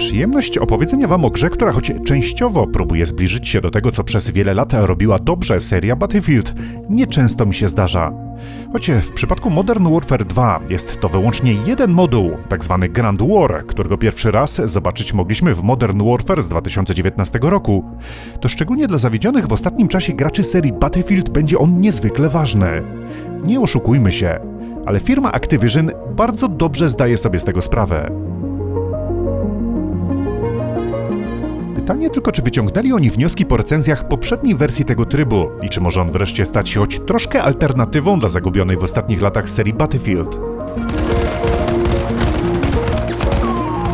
Przyjemność opowiedzenia wam o grze, która choć częściowo próbuje zbliżyć się do tego, co przez wiele lat robiła dobrze seria Battlefield, nieczęsto mi się zdarza. Choć w przypadku Modern Warfare 2 jest to wyłącznie jeden moduł, tak zwany Grand War, którego pierwszy raz zobaczyć mogliśmy w Modern Warfare z 2019 roku, to szczególnie dla zawiedzionych w ostatnim czasie graczy serii Battlefield będzie on niezwykle ważny. Nie oszukujmy się, ale firma Activision bardzo dobrze zdaje sobie z tego sprawę. Pytanie tylko, czy wyciągnęli oni wnioski po recenzjach poprzedniej wersji tego trybu i czy może on wreszcie stać się choć troszkę alternatywą dla zagubionej w ostatnich latach serii Battlefield.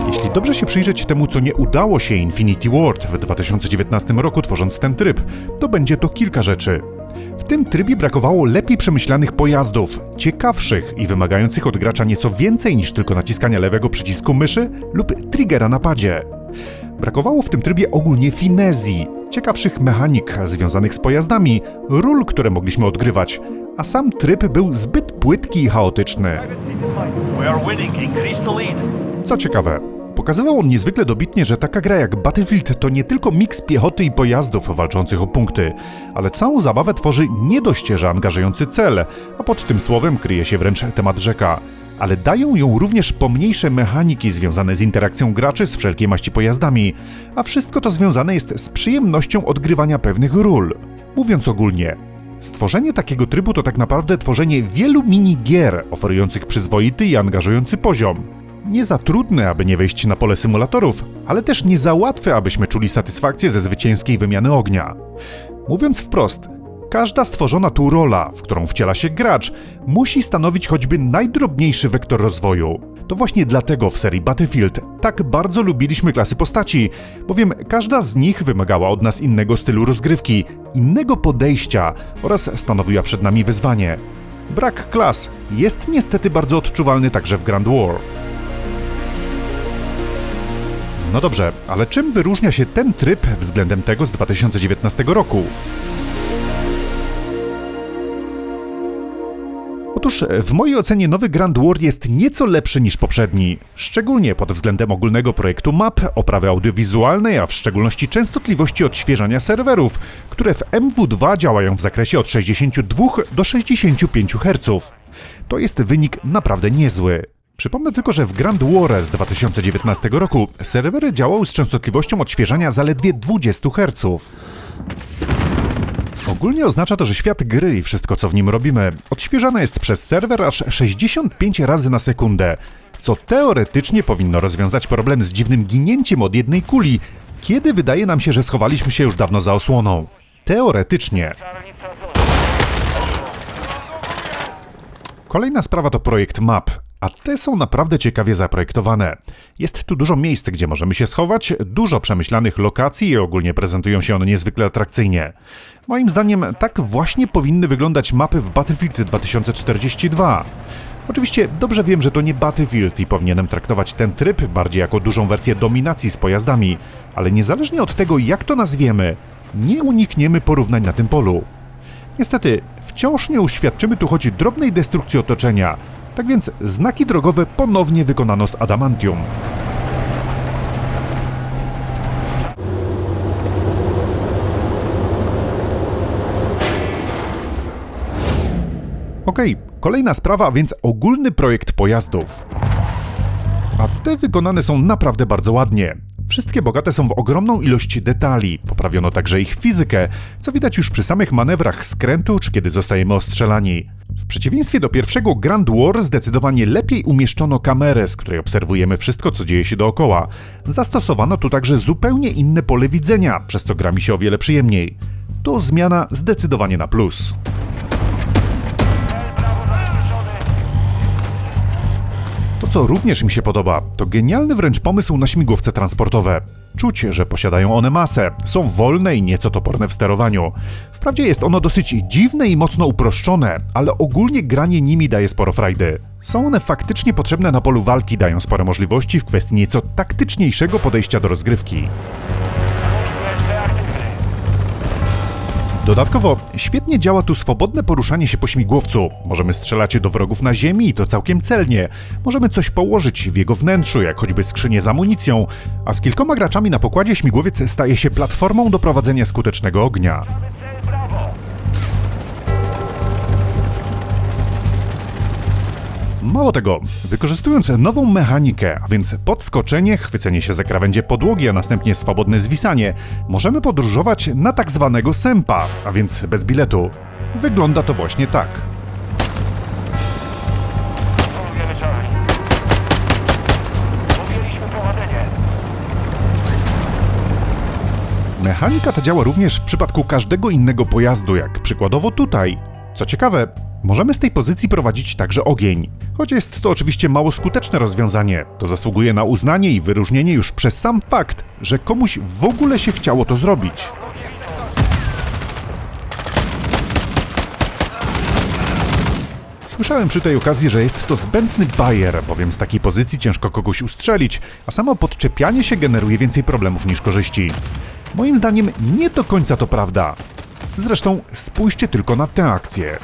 Jeśli dobrze się przyjrzeć temu, co nie udało się Infinity Ward w 2019 roku tworząc ten tryb, to będzie to kilka rzeczy. W tym trybie brakowało lepiej przemyślanych pojazdów, ciekawszych i wymagających od gracza nieco więcej niż tylko naciskania lewego przycisku myszy lub triggera na padzie. Brakowało w tym trybie ogólnie finezji, ciekawszych mechanik związanych z pojazdami, ról, które mogliśmy odgrywać, a sam tryb był zbyt płytki i chaotyczny. Co ciekawe, pokazywał on niezwykle dobitnie, że taka gra jak Battlefield to nie tylko miks piechoty i pojazdów walczących o punkty, ale całą zabawę tworzy nie dość, że angażujący cel, a pod tym słowem kryje się wręcz temat rzeka. Ale dają ją również pomniejsze mechaniki związane z interakcją graczy z wszelkiej maści pojazdami, a wszystko to związane jest z przyjemnością odgrywania pewnych ról. Mówiąc ogólnie, Stworzenie takiego trybu to tak naprawdę tworzenie wielu minigier oferujących przyzwoity i angażujący poziom. Nie za trudne, aby nie wejść na pole symulatorów, ale też nie za łatwe, abyśmy czuli satysfakcję ze zwycięskiej wymiany ognia. Mówiąc wprost, każda stworzona tu rola, w którą wciela się gracz, musi stanowić choćby najdrobniejszy wektor rozwoju. To właśnie dlatego w serii Battlefield tak bardzo lubiliśmy klasy postaci, bowiem każda z nich wymagała od nas innego stylu rozgrywki, innego podejścia oraz stanowiła przed nami wyzwanie. Brak klas jest niestety bardzo odczuwalny także w Grand War. No dobrze, ale czym wyróżnia się ten tryb względem tego z 2019 roku? Otóż w mojej ocenie nowy Grand War jest nieco lepszy niż poprzedni, szczególnie pod względem ogólnego projektu map, oprawy audiowizualnej, a w szczególności częstotliwości odświeżania serwerów, które w MW2 działają w zakresie od 62 do 65 Hz. To jest wynik naprawdę niezły. Przypomnę tylko, że w Grand War z 2019 roku serwery działały z częstotliwością odświeżania zaledwie 20 Hz. Ogólnie oznacza to, że świat gry i wszystko co w nim robimy odświeżane jest przez serwer aż 65 razy na sekundę, co teoretycznie powinno rozwiązać problem z dziwnym ginięciem od jednej kuli, kiedy wydaje nam się, że schowaliśmy się już dawno za osłoną. Teoretycznie. Kolejna sprawa to projekt map, a te są naprawdę ciekawie zaprojektowane. Jest tu dużo miejsc, gdzie możemy się schować, dużo przemyślanych lokacji i ogólnie prezentują się one niezwykle atrakcyjnie. Moim zdaniem tak właśnie powinny wyglądać mapy w Battlefield 2042. Oczywiście dobrze wiem, że to nie Battlefield i powinienem traktować ten tryb bardziej jako dużą wersję dominacji z pojazdami, ale niezależnie od tego jak to nazwiemy, nie unikniemy porównań na tym polu. Niestety, wciąż nie uświadczymy tu choć drobnej destrukcji otoczenia, tak więc znaki drogowe ponownie wykonano z adamantium. Okej, kolejna sprawa, więc ogólny projekt pojazdów. A te wykonane są naprawdę bardzo ładnie. Wszystkie bogate są w ogromną ilość detali. Poprawiono także ich fizykę, co widać już przy samych manewrach skrętu czy kiedy zostajemy ostrzelani. W przeciwieństwie do pierwszego Grand War zdecydowanie lepiej umieszczono kamerę, z której obserwujemy wszystko, co dzieje się dookoła. Zastosowano tu także zupełnie inne pole widzenia, przez co gra mi się o wiele przyjemniej. To zmiana zdecydowanie na plus. To, co również mi się podoba, to genialny wręcz pomysł na śmigłowce transportowe. Czuć, że posiadają one masę, są wolne i nieco toporne w sterowaniu. Wprawdzie jest ono dosyć dziwne i mocno uproszczone, ale ogólnie granie nimi daje sporo frajdy. Są one faktycznie potrzebne na polu walki, dają spore możliwości w kwestii nieco taktyczniejszego podejścia do rozgrywki. Dodatkowo świetnie działa tu swobodne poruszanie się po śmigłowcu. Możemy strzelać do wrogów na ziemi i to całkiem celnie. Możemy coś położyć w jego wnętrzu, jak choćby skrzynię z amunicją, a z kilkoma graczami na pokładzie śmigłowiec staje się platformą do prowadzenia skutecznego ognia. Mało tego, wykorzystując nową mechanikę, a więc podskoczenie, chwycenie się za krawędzie podłogi, a następnie swobodne zwisanie, możemy podróżować na tak zwanego sępa, a więc bez biletu. Wygląda to właśnie tak. Mechanika ta działa również w przypadku każdego innego pojazdu, jak przykładowo tutaj. Co ciekawe, możemy z tej pozycji prowadzić także ogień. Choć jest to oczywiście mało skuteczne rozwiązanie, to zasługuje na uznanie i wyróżnienie już przez sam fakt, że komuś w ogóle się chciało to zrobić. Słyszałem przy tej okazji, że jest to zbędny bajer, bowiem z takiej pozycji ciężko kogoś ustrzelić, a samo podczepianie się generuje więcej problemów niż korzyści. Moim zdaniem nie do końca to prawda. Zresztą spójrzcie tylko na tę akcję.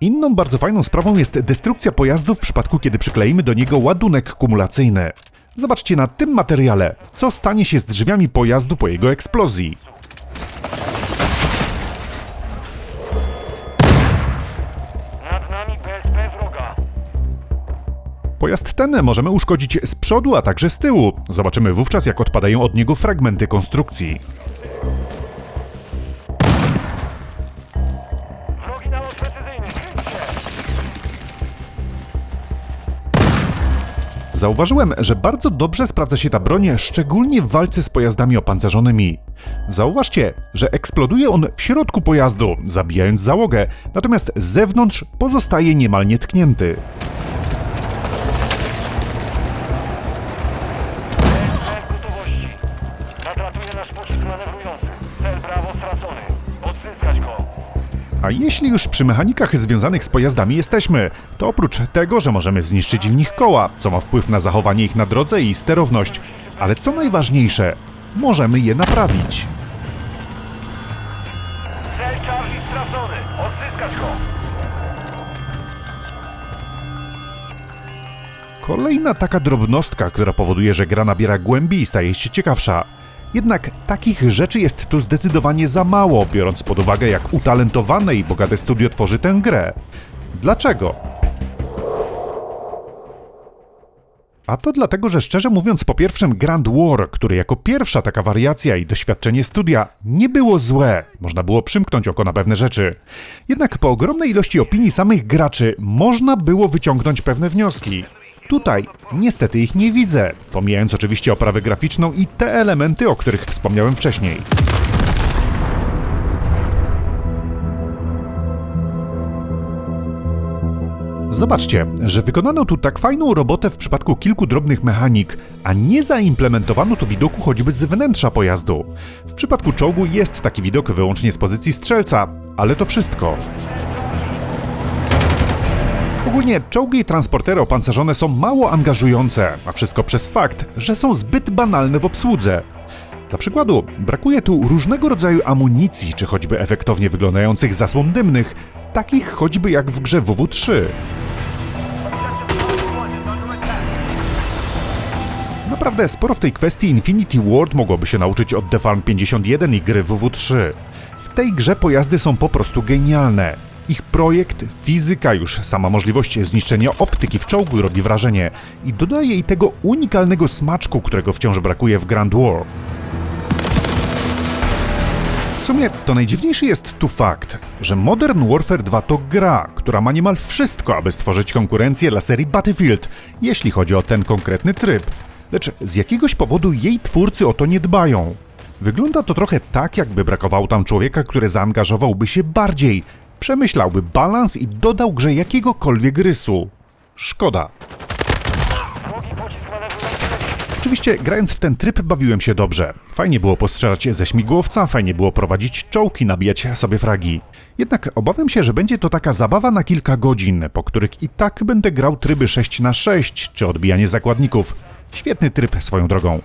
Inną bardzo fajną sprawą jest destrukcja pojazdu w przypadku, kiedy przykleimy do niego ładunek kumulacyjny. Zobaczcie na tym materiale, co stanie się z drzwiami pojazdu po jego eksplozji. Nad nami wroga. Pojazd ten możemy uszkodzić z przodu, a także z tyłu. Zobaczymy wówczas, jak odpadają od niego fragmenty konstrukcji. Zauważyłem, że bardzo dobrze sprawdza się ta broń, szczególnie w walce z pojazdami opancerzonymi. Zauważcie, że eksploduje on w środku pojazdu, zabijając załogę, natomiast z zewnątrz pozostaje niemal nietknięty. A jeśli już przy mechanikach związanych z pojazdami jesteśmy, to oprócz tego, że możemy zniszczyć w nich koła, co ma wpływ na zachowanie ich na drodze i sterowność, ale co najważniejsze, możemy je naprawić. Cel Charlie stracony. Odzyskać go. Kolejna taka drobnostka, która powoduje, że gra nabiera głębi i staje się ciekawsza. Jednak takich rzeczy jest tu zdecydowanie za mało, biorąc pod uwagę, jak utalentowane i bogate studio tworzy tę grę. Dlaczego? A to dlatego, że szczerze mówiąc, po pierwszym Grand War, który jako pierwsza taka wariacja i doświadczenie studia nie było złe, można było przymknąć oko na pewne rzeczy. Jednak po ogromnej ilości opinii samych graczy można było wyciągnąć pewne wnioski. Tutaj niestety ich nie widzę, pomijając oczywiście oprawę graficzną i te elementy, o których wspomniałem wcześniej. Zobaczcie, że wykonano tu tak fajną robotę w przypadku kilku drobnych mechanik, a nie zaimplementowano tu widoku choćby z wnętrza pojazdu. W przypadku czołgu jest taki widok wyłącznie z pozycji strzelca, ale to wszystko. Ogólnie czołgi i transportery opancerzone są mało angażujące, a wszystko przez fakt, że są zbyt banalne w obsłudze. Dla przykładu, brakuje tu różnego rodzaju amunicji, czy choćby efektownie wyglądających zasłon dymnych, takich choćby jak w grze WW3. Naprawdę sporo w tej kwestii Infinity Ward mogłoby się nauczyć od The Farm 51 i gry WW3. W tej grze pojazdy są po prostu genialne. Ich projekt, fizyka, już sama możliwość zniszczenia optyki w czołgu robi wrażenie i dodaje jej tego unikalnego smaczku, którego wciąż brakuje w Grand War. W sumie to najdziwniejszy jest tu fakt, że Modern Warfare 2 to gra, która ma niemal wszystko, aby stworzyć konkurencję dla serii Battlefield, jeśli chodzi o ten konkretny tryb. Lecz z jakiegoś powodu jej twórcy o to nie dbają. Wygląda to trochę tak, jakby brakowało tam człowieka, który zaangażowałby się bardziej, przemyślałby balans i dodał grze jakiegokolwiek rysu. Szkoda. Oczywiście, grając w ten tryb bawiłem się dobrze. Fajnie było postrzelać ze śmigłowca, fajnie było prowadzić czołki, nabijać sobie fragi. Jednak obawiam się, że będzie to taka zabawa na kilka godzin, po których i tak będę grał tryby 6 na 6 czy odbijanie zakładników. Świetny tryb swoją drogą.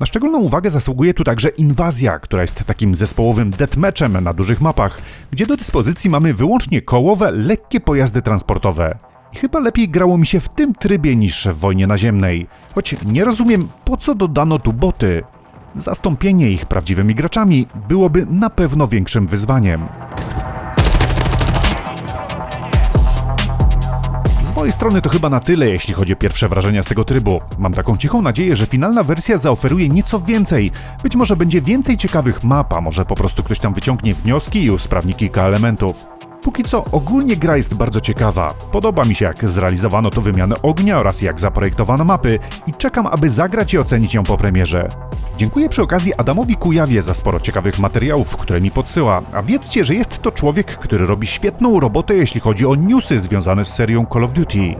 Na szczególną uwagę zasługuje tu także inwazja, która jest takim zespołowym deathmatchem na dużych mapach, gdzie do dyspozycji mamy wyłącznie kołowe, lekkie pojazdy transportowe. I chyba lepiej grało mi się w tym trybie niż w wojnie naziemnej, choć nie rozumiem po co dodano tu boty. Zastąpienie ich prawdziwymi graczami byłoby na pewno większym wyzwaniem. Z mojej strony to chyba na tyle, jeśli chodzi o pierwsze wrażenia z tego trybu. Mam taką cichą nadzieję, że finalna wersja zaoferuje nieco więcej. Być może będzie więcej ciekawych map, a może po prostu ktoś tam wyciągnie wnioski i usprawni kilka elementów. Póki co ogólnie gra jest bardzo ciekawa. Podoba mi się jak zrealizowano to wymianę ognia oraz jak zaprojektowano mapy i czekam, aby zagrać i ocenić ją po premierze. Dziękuję przy okazji Adamowi Kujawie za sporo ciekawych materiałów, które mi podsyła, a wiedzcie, że jest to człowiek, który robi świetną robotę, jeśli chodzi o newsy związane z serią Call of Duty.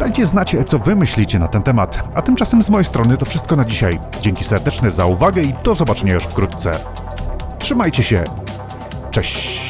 Dajcie znać, co wy myślicie na ten temat. A tymczasem z mojej strony to wszystko na dzisiaj. Dzięki serdeczne za uwagę i do zobaczenia już wkrótce. Trzymajcie się. Cześć.